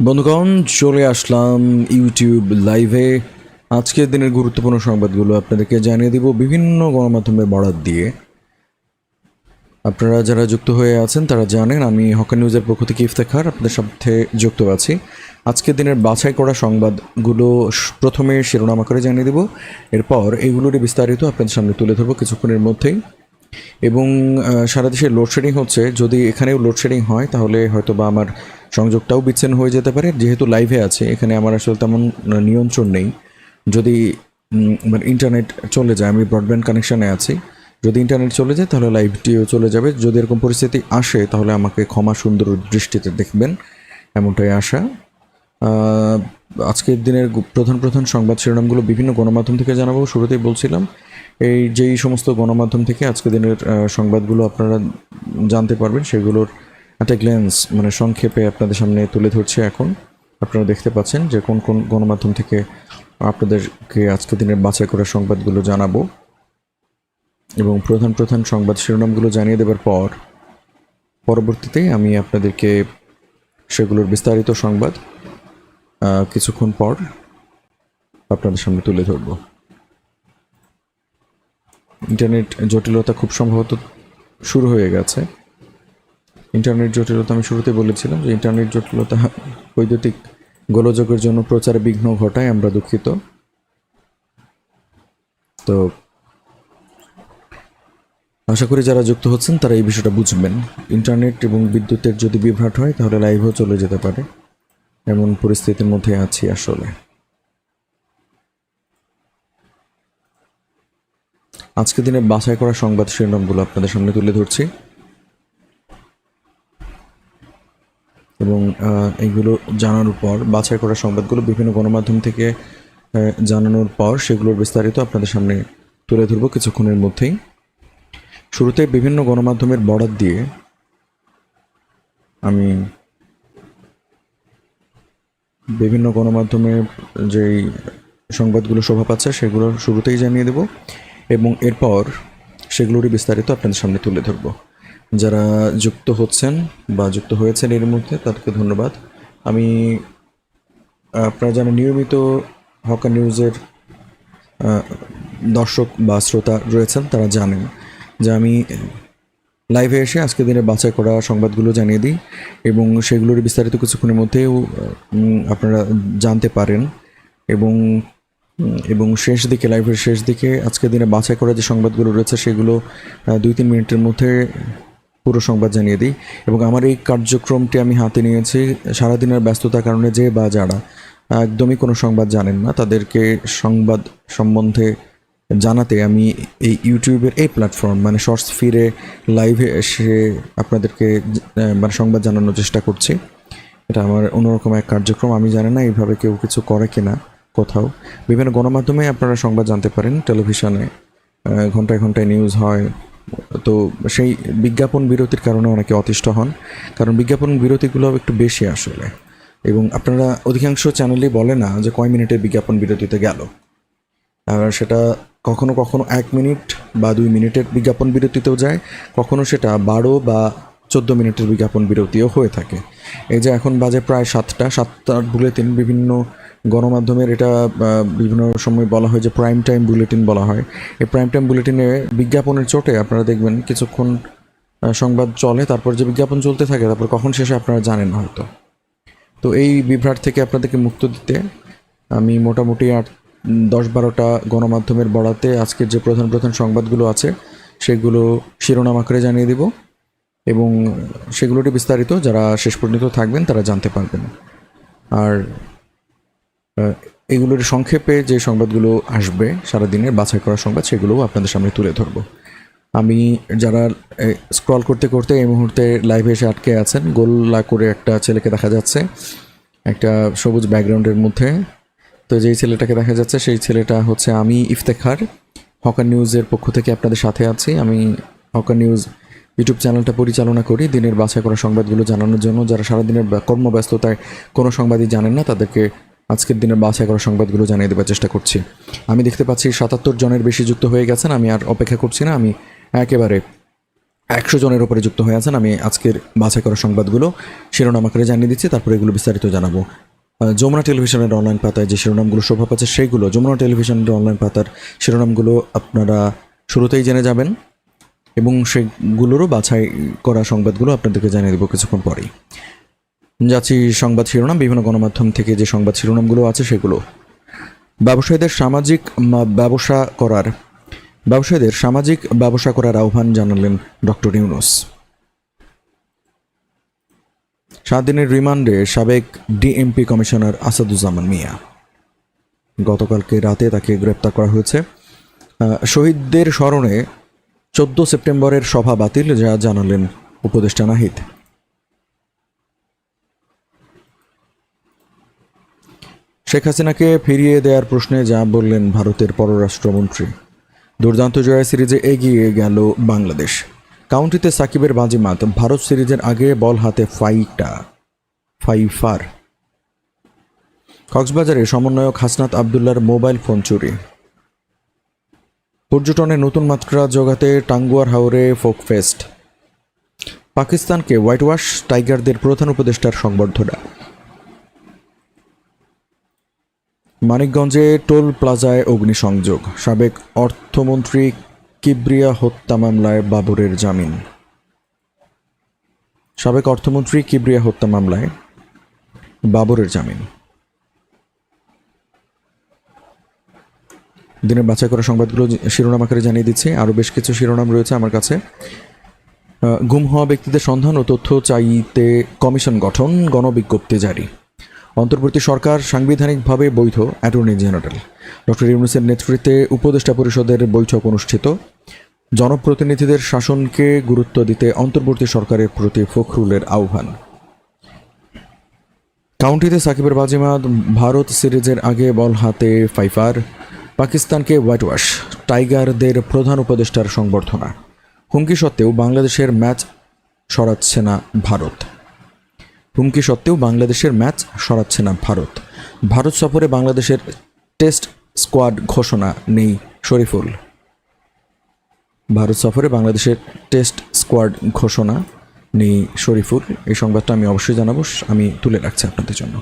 বন্ধুগণ, চলে আসলাম ইউটিউব লাইভে। আজকের দিনের গুরুত্বপূর্ণ সংবাদগুলো আপনাদেরকে জানিয়ে দিব বিভিন্ন গণমাধ্যমের বরাত দিয়ে। আপনারা যারা যুক্ত হয়ে আছেন, তারা জানেন আমি হকার নিউজের পক্ষ থেকে ইফতেখার আপনাদের সাথে যুক্ত আছি। আজকের দিনের বাছাই করা সংবাদগুলো প্রথমে শিরোনামা করে জানিয়ে দেব। এরপর এইগুলোরই বিস্তারিত আপনাদের সামনে তুলে ধরবো কিছুক্ষণের মধ্যেই। এবং সারা দেশে লোডশেডিং হচ্ছে। যদি এখানেও লোডশেডিং হয়, তাহলে হয়তো বা আমার সংযোগটাও বিচ্ছিন্ন হয়ে যেতে পারে। যেহেতু লাইভে আছে, এখানে আমার আসলে তেমন নিয়ন্ত্রণ নেই। যদি মানে ইন্টারনেট চলে যায়, আমি ব্রডব্যান্ড কানেকশানে আছি, যদি ইন্টারনেট চলে যায়, তাহলে লাইভটিও চলে যাবে। যদি এরকম পরিস্থিতি আসে, তাহলে আমাকে ক্ষমা সুন্দর দৃষ্টিতে দেখবেন। এমনটাই আশা। আজকের দিনের প্রধান প্রধান সংবাদ শিরোনামগুলো বিভিন্ন গণমাধ্যম থেকে জানাব। শুরুতেই বলছিলাম এই যেই সমস্ত গণমাধ্যম থেকে আজকের দিনের সংবাদগুলো আপনারা জানতে পারবেন, সেগুলোর একটা গ্ল্যান্স মানে সংক্ষেপে আপনাদের সামনে তুলে ধরছে এখন। আপনারা দেখতে পাচ্ছেন যে কোন কোন গণমাধ্যম থেকে আপনাদেরকে আজকের দিনের বাছাই করা সংবাদগুলো জানাব। এবং প্রধান প্রধান সংবাদ শিরোনামগুলো জানিয়ে দেওয়ার পর, পরবর্তীতে আমি আপনাদেরকে সেগুলোর বিস্তারিত সংবাদ কিছুক্ষণ পর আপনাদের সামনে তুলে ধরব। ইন্টারনেট জটিলতা খুব সম্ভবত শুরু হয়ে গেছে। ইন্টারনেট জটিলতা আমি শুরুতে বলেছিলাম যে ইন্টারনেট জটিলতা বৈদ্যুতিক গোলযোগের জন্য প্রচারে বিঘ্ন ঘটায়, আমরা দুঃখিত। তো আশা করি যারা যুক্ত হচ্ছেন তারা এই বিষয়টা বুঝবেন। ইন্টারনেট এবং বিদ্যুতের যদি বিভ্রাট হয়, তাহলে লাইভও চলে যেতে পারে। এমন পরিস্থিতির মধ্যে আছি আসলে। আজকে দিনে বাছাই করা সংবাদ শিরোনামগুলো আপনাদের সামনে তুলে ধরছি। এবং এইগুলো জানানোর পর, বাছাই করা সংবাদগুলো বিভিন্ন গণমাধ্যম থেকে জানানোর পর সেগুলোর বিস্তারিত আপনাদের সামনে তুলে ধরবো কিছুক্ষণের মধ্যেই। শুরুতে বিভিন্ন গণমাধ্যমের বরাত দিয়ে আমি বিভিন্ন গণমাধ্যমে যেই সংবাদগুলো শোভা পাচ্ছে সেগুলো শুরুতেই জানিয়ে দেব। এবং এরপর সেগুলোরই বিস্তারিত আপনাদের সামনে তুলে ধরব। যারা যুক্ত হচ্ছেন বা যুক্ত হয়েছেন এর মধ্যে, তাদেরকে ধন্যবাদ। আমি আপনারা যারা নিয়মিত হকার নিউজের দর্শক বা শ্রোতা রয়েছেন, তারা জানেন যে আমি লাইভে এসে আজকের দিনে বাছাই করা সংবাদগুলো জানিয়ে দিই এবং সেগুলোর বিস্তারিত কিছুক্ষণের মধ্যেও আপনারা জানতে পারেন এবং এবং শেষ দিকে, লাইভের শেষ দিকে আজকের দিনে বাছাই করা যে সংবাদগুলো রয়েছে, সেগুলো দুই তিন মিনিটের মধ্যে পুরো সংবাদ জানিয়ে দিই। এবং আমার এই কার্যক্রমটি আমি হাতে নিয়েছি সারাদিনের ব্যস্ততার কারণে যে বা যারা একদমই কোনো সংবাদ জানেন না, তাদেরকে সংবাদ সম্বন্ধে জানাতে আমি এই ইউটিউবের এই প্ল্যাটফর্ম মানে শর্টস ফিরে লাইভে এসে আপনাদেরকে মানে সংবাদ জানানোর চেষ্টা করছি। এটা আমার অন্যরকম এক কার্যক্রম, আমি জানি না এইভাবে কেউ কিছু করে কিনা। কোথাও। বিভিন্ন গণমাধ্যমে আপনারা সংবাদ জানতে পারেন, টেলিভিশনে ঘন্টায় ঘন্টায় নিউজ হয়। তো সেই বিজ্ঞাপন বিরতির কারণে অনেকে অতিষ্ঠ হন, কারণ বিজ্ঞাপন বিরতিগুলো একটু বেশি আসলে। এবং আপনারা অধিকাংশ চ্যানেলেই বলে না যে কয় মিনিটের বিজ্ঞাপন বিরতিতে গেল। আর সেটা কখনো কখনো এক মিনিট বা দুই মিনিটের বিজ্ঞাপন বিরতিতেও যায়, কখনো সেটা বারো বা চোদ্দ মিনিটের বিজ্ঞাপন বিরতিও হয়ে থাকে। এই যে এখন বাজে প্রায় সাতটা, সাতটার বুলেটিন বিভিন্ন গণমাধ্যমের এটা বিভিন্ন সময় বলা হয় যে প্রাইম টাইম বুলেটিন বলা হয়। এই প্রাইম টাইম বুলেটিনে বিজ্ঞাপনের চোটে আপনারা দেখবেন কিছুক্ষণ সংবাদ চলে, তারপর যে বিজ্ঞাপন চলতে থাকে, তারপর কখন শেষে আপনারা জানেন হয়তো। তো এই বিভ্রাট থেকে আপনাদেরকে মুক্ত দিতে আমি মোটামুটি আট দশ বারোটা গণমাধ্যমের বড়াতে আজকের যে প্রধান প্রধান সংবাদগুলো আছে, সেগুলো শিরোনাম আকারে জানিয়ে দিব এবং সেগুলোটি বিস্তারিত যারা শেষ পর্যন্ত থাকবেন, তারা জানতে পারবেন। আর এগুলোর সংক্ষেপে যে সংবাদগুলো আসবে সারাদিনের বাছাই করা সংবাদ, সেগুলোও আপনাদের সামনে তুলে ধরবো। আমি যারা স্ক্রল করতে করতে এই মুহূর্তে লাইভে এসে আটকে আছেন, গোল্লা করে একটা ছেলেকে দেখা যাচ্ছে, একটা সবুজ ব্যাকগ্রাউন্ডের মধ্যে। তো যেই ছেলেটাকে দেখা যাচ্ছে, সেই ছেলেটা হচ্ছে আমি, ইফতেখার, হকার নিউজের পক্ষ থেকে আপনাদের সাথে আছি। আমি হকার নিউজ ইউটিউব চ্যানেলটা পরিচালনা করি, দিনের বাছাই করা সংবাদগুলো জানানোর জন্য। যারা সারাদিনের কর্মব্যস্ততায় কোনো সংবাদই জানেন না, তাদেরকে আজকের দিনের বাছাই করা সংবাদগুলো জানিয়ে দেওয়ার চেষ্টা করছি। আমি দেখতে পাচ্ছি সাতাত্তর জনের বেশি যুক্ত হয়ে গেছেন, আমি আর অপেক্ষা করছি না, আমি একেবারে একশো জনের উপরে যুক্ত হয়ে আছেন, আমি আজকের বাছাই করা সংবাদগুলো শিরোনাম আকারে জানিয়ে দিচ্ছি, তারপরে এগুলো বিস্তারিত জানাব। যমুনা টেলিভিশনের অনলাইন পাতায় যে শিরোনামগুলো শোভা পাচ্ছে সেইগুলো, যমুনা টেলিভিশনের অনলাইন পাতার শিরোনামগুলো আপনারা শুরুতেই জেনে যাবেন এবং সেগুলোরও বাছাই করা সংবাদগুলো আপনাদেরকে জানিয়ে দেবো কিছুক্ষণ পরেই। যাচ্ছি সংবাদ শিরোনাম, বিভিন্ন গণমাধ্যম থেকে যে সংবাদ শিরোনামগুলো আছে সেগুলো। ব্যবসায়ীদের সামাজিক ব্যবসা করার। ব্যবসায়ীদের সামাজিক ব্যবসা করার আহ্বান জানালেন ডক্টর ইউনুস। সাত দিনের রিমান্ডে সাবেক ডিএমপি কমিশনার আসাদুজ্জামান মিয়া। গতকালকে রাতে তাকে গ্রেপ্তার করা হয়েছে। শহীদদের স্মরণে চোদ্দ সেপ্টেম্বরের সভা বাতিল, যা জানালেন উপদেষ্টা নাহিদ। শেখ হাসিনাকে ফিরিয়ে দেওয়ার প্রশ্নে যা বললেন ভারতের পররাষ্ট্রমন্ত্রী। দুর্দান্ত জয়া সিরিজে এগিয়ে গেল বাংলাদেশ। কাউন্টিতে সাকিবের বাজিমাত, ভারত সিরিজের আগে বল হাতে ফাইটা, ফাইফার। কক্সবাজারে সমন্বয়ক হাসনাত আবদুল্লার মোবাইল ফোন চুরি। পর্যটনে নতুন মাত্রা জোগাতে টাঙ্গুয়ার হাওরে ফোক ফেস্ট। পাকিস্তানকে হোয়াইট ওয়াশ টাইগারদের প্রধান উপদেষ্টার সংবর্ধনা। মানিকগঞ্জে টোল প্লাজায় অগ্নিসংযোগ। সাবেক অর্থমন্ত্রী কিবরিয়া হত্যা মামলায় বাবরের জামিন। সাবেক অর্থমন্ত্রী কিবরিয়া হত্যা মামলায় বাবরের জামিন। দিনের বাছাই করা সংবাদগুলো শিরোনাম আকারে জানিয়ে দিচ্ছি। আরও বেশ কিছু শিরোনাম রয়েছে আমার কাছে। গুম হওয়া ব্যক্তিদের সন্ধান ও তথ্য চাইতে কমিশন গঠন, গণবিজ্ঞপ্তি জারি। অন্তর্বর্তী সরকার সাংবিধানিকভাবে বৈধ, অ্যাটর্নি জেনারেল। ডক্টর ইউনুসের নেতৃত্বে উপদেষ্টা পরিষদের বৈঠক অনুষ্ঠিত। জনপ্রতিনিধিদের শাসনকে গুরুত্ব দিতে অন্তর্বর্তী সরকারের প্রতি ফখরুলের আহ্বান। কাউন্টিতে সাকিবের বাজিমাত, ভারত সিরিজের আগে বল হাতে ফাইফার, পাকিস্তানকে হোয়াইট ওয়াশ টাইগারদের প্রধান উপদেষ্টার সংবর্ধনা। হুমকি সত্ত্বেও বাংলাদেশের ম্যাচ সরাচ্ছে না ভারত। হুমকি সত্ত্বেও বাংলাদেশের ম্যাচ সরাচ্ছে না ভারত। ভারত সফরে বাংলাদেশের টেস্ট স্কোয়াড ঘোষণা নেই শরীফুল। ভারত সফরে বাংলাদেশের টেস্ট স্কোয়াড ঘোষণা নেই শরীফুল। এই সংবাদটা আমি অবশ্যই জানাব, আমি তুলে রাখছি আপনাদের জন্য।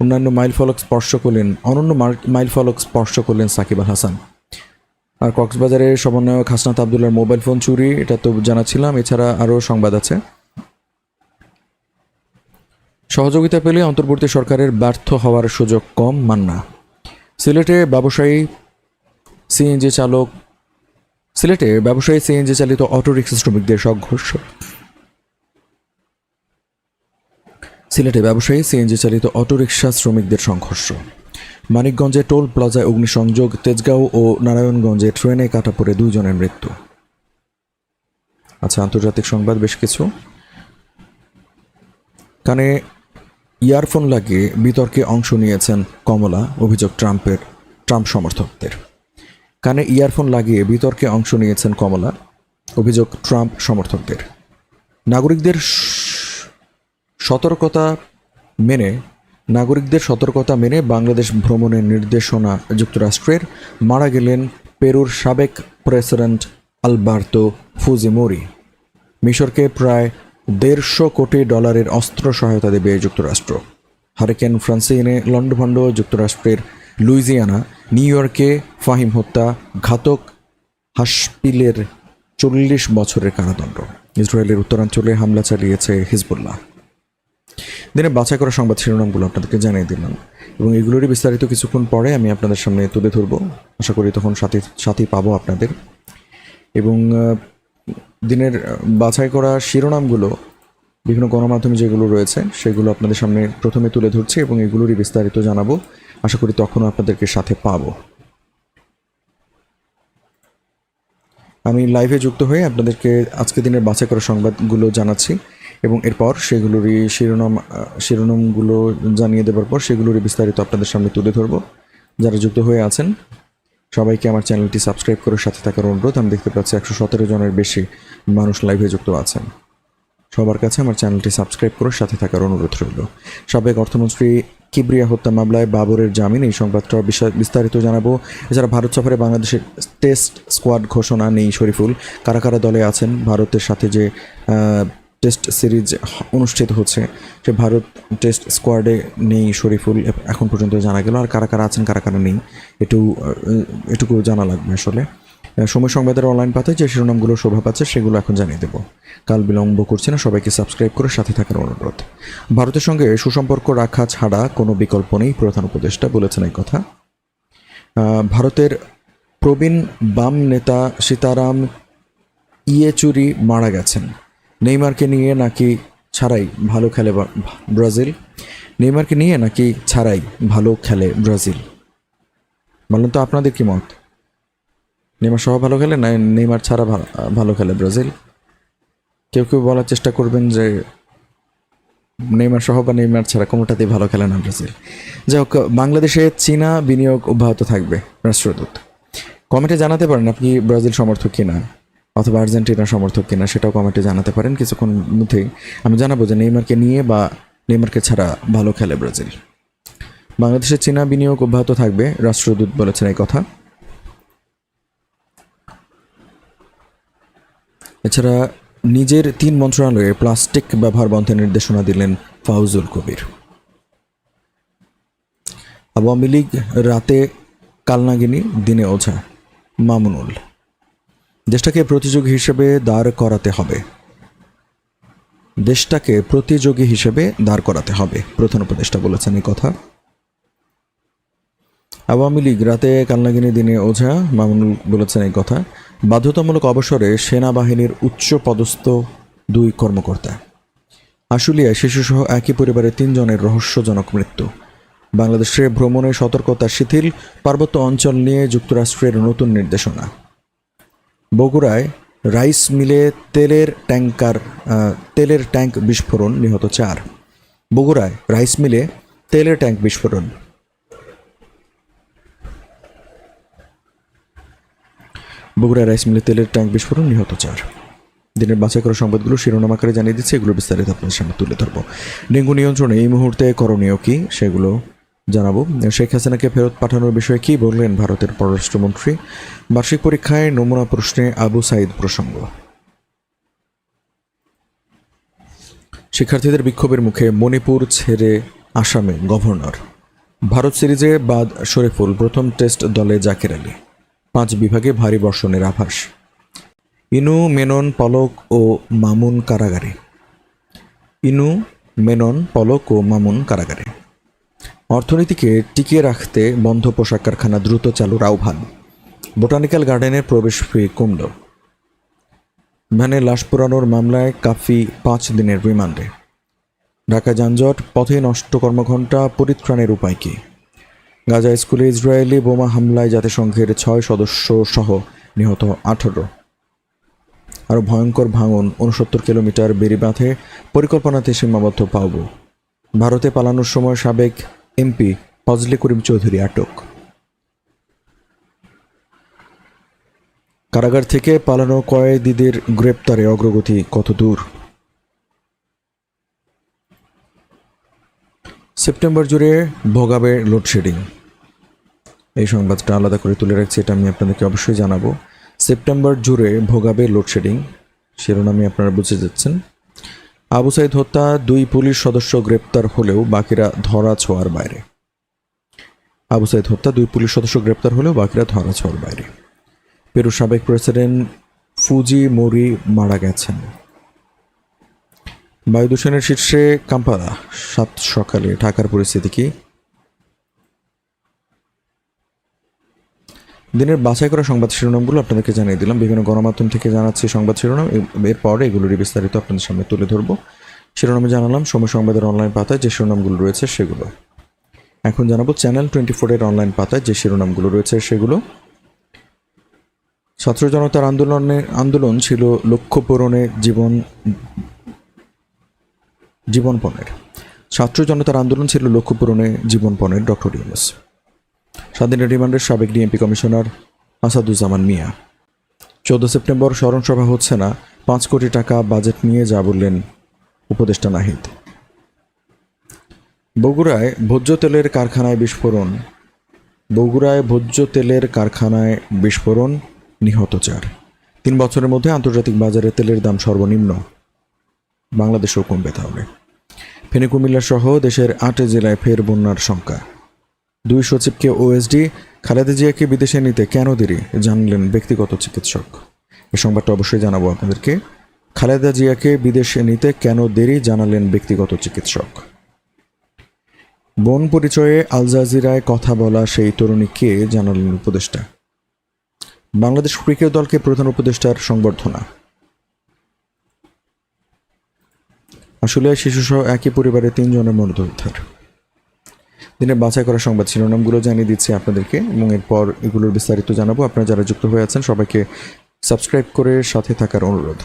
অন্যান্য মাইল ফলক স্পর্শ করলেন, অনন্য মাইল ফলক স্পর্শ করলেন সাকিব আল হাসান। আর কক্সবাজারের সমন্বয়ক হাসনাত আবদুল্লার মোবাইল ফোন চুরি, এটা তো জানাচ্ছিলাম, এছাড়া আরও সংবাদ আছে। সহযোগিতা পেলে অন্তর্বর্তী সরকারের ব্যর্থ হওয়ার সুযোগ কম, মান্না। সিলেটে ব্যবসায়ী সিএনজি চালক, সিলেটে ব্যবসায়ী সিএনজি চালিত অটোরিক্সা শ্রমিকদের সংঘর্ষ। সিলেটে ব্যবসায়ী সিএনজি চালিত অটোরিকশা শ্রমিকদের সংঘর্ষ। মানিকগঞ্জে টোল প্লাজায় অগ্নিসংযোগ, তেজগাঁও ও নারায়ণগঞ্জে ট্রেনে কাটা পড়ে দুইজনের মৃত্যু। আচ্ছা আন্তর্জাতিক সংবাদ, বেশ কিছু। কানে ইয়ারফোন লাগিয়ে বিতর্কে অংশ নিয়েছেন কমলা, অভিযোগ ট্রাম্পের, ট্রাম্প সমর্থকদের। কানে ইয়ারফোন লাগিয়ে বিতর্কে অংশ নিয়েছেন কমলা, অভিযোগ ট্রাম্প সমর্থকদের। নাগরিকদের সতর্কতা মেনে, নাগরিকদের সতর্কতা মেনে বাংলাদেশ ভ্রমণের নির্দেশনা যুক্তরাষ্ট্রের মারা গেলেন পেরুর সাবেক প্রেসিডেন্ট আলবার্তো ফুজিমোরি। মিশরকে প্রায় দেড়শো কোটি ডলারের অস্ত্র সহায়তা দেবে যুক্তরাষ্ট্র। হারিকেন ফ্রান্সিনে লন্ডভন্ড যুক্তরাষ্ট্রের লুইজিয়ানা, নিউ ইয়র্কে ফাহিম হত্যা, ঘাতক হাসপিলের চল্লিশ বছরের কারাদণ্ড। ইসরায়েলের উত্তরাঞ্চলে হামলা চালিয়েছে হিজবুল্লাহ। দিনে বাছাই করা সংবাদ শিরোনামগুলো আপনাদেরকে জানিয়ে দিলাম। এবং এগুলোরই বিস্তারিত কিছুক্ষণ পরে আমি আপনাদের সামনে তুলে ধরবো। আশা করি তখন সাথে সাথেই পাবো আপনাদের। এবং দিনের বাছাই করা শিরোনামগুলো, বিভিন্ন গণমাধ্যমে যেগুলো রয়েছে, সেগুলো আপনাদের সামনে প্রথমে তুলে ধরছি এবং এগুলোরই বিস্তারিত জানাব। আশা করি তখনও আপনাদেরকে সাথে পাবো। আমি লাইভে যুক্ত হয়ে আপনাদেরকে আজকে দিনের বাছাই করা সংবাদগুলো জানাচ্ছি এবং এরপর সেগুলোরই শিরোনাম শিরোনামগুলো জানিয়ে দেওয়ার পর সেগুলোরই বিস্তারিত আপনাদের সামনে তুলে ধরবো। যারা যুক্ত হয়ে আছেন সবাইকে আমার চ্যানেলটি সাবস্ক্রাইব করে সাথে থাকার অনুরোধ। আমি দেখতে পাচ্ছি একশো সতেরো জনের বেশি মানুষ লাইভে যুক্ত আছেন। সবার কাছে আমার চ্যানেলটি সাবস্ক্রাইব করে সাথে থাকার অনুরোধ রইল। সাবেক অর্থমন্ত্রী কিবরিয়া হত্যা মামলায় বাবরের জামিন। এই সংবাদটা বিশা- বিস্তারিত জানাব। এছাড়া ভারত সফরে বাংলাদেশের টেস্ট স্কোয়াড ঘোষণা নেই শরীফুল। কারা কারা দলে আছেন? ভারতের সাথে যে টেস্ট সিরিজ অনুষ্ঠিত হচ্ছে। সে ভারত টেস্ট স্কোয়াডে নেই শরীফুল এখন পর্যন্ত জানা গেল। আর কারা কারা আছেন, কারা কারা নেই একটু এটুকু জানা লাগবে আসলে। সময় সংবাদের অনলাইন পাতায় যে শিরোনামগুলো শোভা পাচ্ছে সেগুলো এখন জানিয়ে দেবো। কাল বিলম্ব করছে না, সবাইকে সাবস্ক্রাইব করে সাথে থাকার অনুরোধ। ভারতের সঙ্গে সুসম্পর্ক রাখা ছাড়া কোনো বিকল্প নেই, প্রধান উপদেষ্টা বলেছেন এই কথা। ভারতের প্রবীণ বাম নেতা সীতারাম ইয়েচুরি মারা গেছেন। নেইমারকে নিয়ে নাকি ছাড়াই ভালো খেলে ব্রাজিল? নেইমারকে নিয়ে নাকি ছাড়াই ভালো খেলে ব্রাজিল? বলুন তো আপনাদের কি মত? নেইমার সহ ভালো খেলে না নেইমার ছাড়া ভালো খেলে ব্রাজিল? কেউ কেউ বলার চেষ্টা করবেন যে নেইমার সহ বা নেইমার ছাড়া কোনোটাতেই ভালো খেলে না ব্রাজিল। যাই হোক, বাংলাদেশে চীনা বিনিয়োগ অব্যাহত থাকবে। রাষ্ট্রদূত। কমেন্টে জানাতে পারেন আপনি ব্রাজিল সমর্থক কিনা। অথবা আর্জেন্টিনা সমর্থক কিনা সেটাও কমেন্টে জানাতে পারেন। কিছুক্ষণ মধ্যেই আমি জানাব যে নেইমারকে নিয়ে বা নেইমারকে ছাড়া ভালো খেলে ব্রাজিল। বাংলাদেশের চীনা বিনিয়োগ অব্যাহত থাকবে, রাষ্ট্রদূত বলেছেন এই কথা। এছাড়া নিজের তিন মন্ত্রণালয়ে প্লাস্টিক ব্যবহার বন্ধের নির্দেশনা দিলেন ফাউজুল কবির। আওয়ামী লীগ রাতে কালনাগিনী, দিনে ওঝা, মামুনুল। দেশটাকে প্রতিযোগী হিসেবে দাঁড় করাতে হবে। দেশটাকে প্রতিযোগী হিসেবে দাঁড় করাতে হবে, প্রধান উপদেষ্টা বলেছেন এই কথা। আওয়ামী লীগ রাতে কালনাগিনী দিনে ওঝা, মামুনুল বলেছেন এই কথা। বাধ্যতামূলক অবসরে সেনাবাহিনীর উচ্চ পদস্থ দুই কর্মকর্তা। আশুলিয়ায় শিশুসহ একই পরিবারে তিনজনের রহস্যজনক মৃত্যু। বাংলাদেশে ভ্রমণে সতর্কতা শিথিল, পার্বত্য অঞ্চল নিয়ে যুক্তরাষ্ট্রের নতুন নির্দেশনা। বগুড়ায় রাইস মিলে তেলের ট্যাঙ্কার তেলের ট্যাঙ্ক বিস্ফোরণ নিহত চার। বগুড়ায় রাইস মিলে তেলের ট্যাঙ্ক বিস্ফোরণ। বগুড়ায় রাইস মিলে তেলের ট্যাঙ্ক বিস্ফোরণ নিহত চার। দিনের বাছাই করা সংবাদগুলো শিরোনাম আকারে জানিয়ে দিচ্ছে এগুলো বিস্তারিত আপনাদের সামনে তুলে ধরবো। ডেঙ্গু নিয়ন্ত্রণে এই মুহূর্তে করণীয় কি সেগুলো জানাব। শেখ হাসিনাকে ফেরত পাঠানোর বিষয়ে কি বললেন ভারতের পররাষ্ট্রমন্ত্রী? বার্ষিক পরীক্ষায় নমুনা প্রশ্নে আবু সাইদ প্রসঙ্গ। শিক্ষার্থীদের বিক্ষোভের মুখে মণিপুর ছেড়ে আসামে গভর্নর। ভারত সিরিজে বাদ শরীফুল, প্রথম টেস্ট দলে জাকির আলী। পাঁচ বিভাগে ভারী বর্ষণের আভাস। ইনু মেনন, পলক ও মামুন কারাগারে। ইনু মেনন, পলক ও মামুন কারাগারে। অর্থনীতিকে টিকিয়ে রাখতে বন্ধ পোশাক কারখানা দ্রুত চালুর আহ্বান। বোটানিক্যাল গার্ডেনের প্রবেশ ফি কমল ভ্যানে লাশ পোড়ানোর মামলায় কাফি পাঁচ দিনের রিমান্ডে। ঢাকা যানজট, পথে নষ্ট কর্মঘণ্টা, পরিত্রাণের উপায় কী? গাজা স্কুলে ইসরায়েলি বোমা হামলায় জাতিসংঘের ছয় সদস্য সহ নিহত আঠারো। আরও ভয়ঙ্কর ভাঙন উনসত্তর কিলোমিটার বেড়িবাঁধে পরিকল্পনাতে সীমাবদ্ধ পাওব। ভারতে পালানোর সময় সাবেক এমপি ফজলে করিম চৌধুরী আটক। কারাগার থেকে পালানো কয়েদিদের গ্রেপ্তারে অগ্রগতি কত দূর? সেপ্টেম্বর জুড়ে ভোগাবে লোডশেডিং। এই সংবাদটা আলাদা করে তুলে রাখছি, এটা আমি আপনাদেরকে অবশ্যই জানাব। সেপ্টেম্বর জুড়ে ভোগাবে লোডশেডিং, শিরোনামে আপনারা বুঝে যাচ্ছেন। আবু সাইদ হত্যা, দুই পুলিশ সদস্য গ্রেপ্তার হলেও বাকিরা ধরা ছোঁয়ার বাইরে। আবু সাইদ হত্যা, দুই পুলিশ সদস্য গ্রেপ্তার হলেও বাকিরা ধরা ছোঁয়ার বাইরে। পেরু সাবেক প্রেসিডেন্ট ফুজি মোরি মারা গেছেন। বায়ু দূষণের শীর্ষে কাম্পালা, সাত সকালে ঢাকার পরিস্থিতি কি? দিনের বাছাই করা সংবাদ শিরোনামগুলো আপনাদেরকে জানিয়ে দিলাম। বিভিন্ন গণমাধ্যম থেকে জানাচ্ছি সংবাদ শিরোনাম। এরপর এগুলোরই বিস্তারিত আপনাদের সামনে তুলে ধরবো। শিরোনামে জানালাম, সময় সংবাদের অনলাইন পাতায় যে শিরোনামগুলো রয়েছে সেগুলো। এখন জানাব চ্যানেল টোয়েন্টি ফোরের অনলাইন পাতায় যে শিরোনামগুলো রয়েছে সেগুলো। ছাত্র জনতার আন্দোলনে আন্দোলন ছিল লক্ষ্য পূরণে জীবন জীবনপণের ছাত্র জনতার আন্দোলন ছিল লক্ষ্য পূরণে জীবনপণের ডক্টর ইউনুস। স্বাধীনের রিমান্ডের সাবেক ডিএমপি কমিশনার আসাদুজ্জামান মিয়া। চোদ্দ সেপ্টেম্বর স্মরণসভা হচ্ছে না, পাঁচ কোটি টাকা বাজেট নিয়ে যা বললেন উপদেষ্টা নাহিদ। বগুড়ায় ভোজ্য তেলের কারখানায় বিস্ফোরণ। বগুড়ায় ভোজ্য তেলের কারখানায় বিস্ফোরণ, নিহত চার। তিন বছরের মধ্যে আন্তর্জাতিক বাজারে তেলের দাম সর্বনিম্ন। বাংলাদেশেও কমবে তাহলে। ফেনী, কুমিল্লা সহ দেশের আট জেলায় ফের বন্যার শঙ্কা। দুই সচিবকে ওএসডি খালেদা জিয়াকে বিদেশে নিতে কেন দেরি জানলেন ব্যক্তিগত চিকিৎসক। এ সংবাদটা অবশ্যই জানাব আপনাদেরকে। খালেদা জিয়াকে বিদেশে নিতে কেন দেরি জানালেন ব্যক্তিগত চিকিৎসক। বোন পরিচয়ে আল জাজিরায় কথা বলা সেই তরুণী কে জানালেন উপদেষ্টা। বাংলাদেশ ক্রিকেট দলকে প্রধান উপদেষ্টার সংবর্ধনা। আসলে শিশুসহ একই পরিবারে তিনজনের মরদেহ উদ্ধার। দিনের বাছাই করা সংবাদ শিরোনামগুলো জানিয়ে দিচ্ছি আপনাদেরকে এবং এরপর এগুলোর বিস্তারিত জানাব। আপনারা যারা যুক্ত হয়ে আছেন, সবাইকে সাবস্ক্রাইব করে সাথে থাকার অনুরোধ।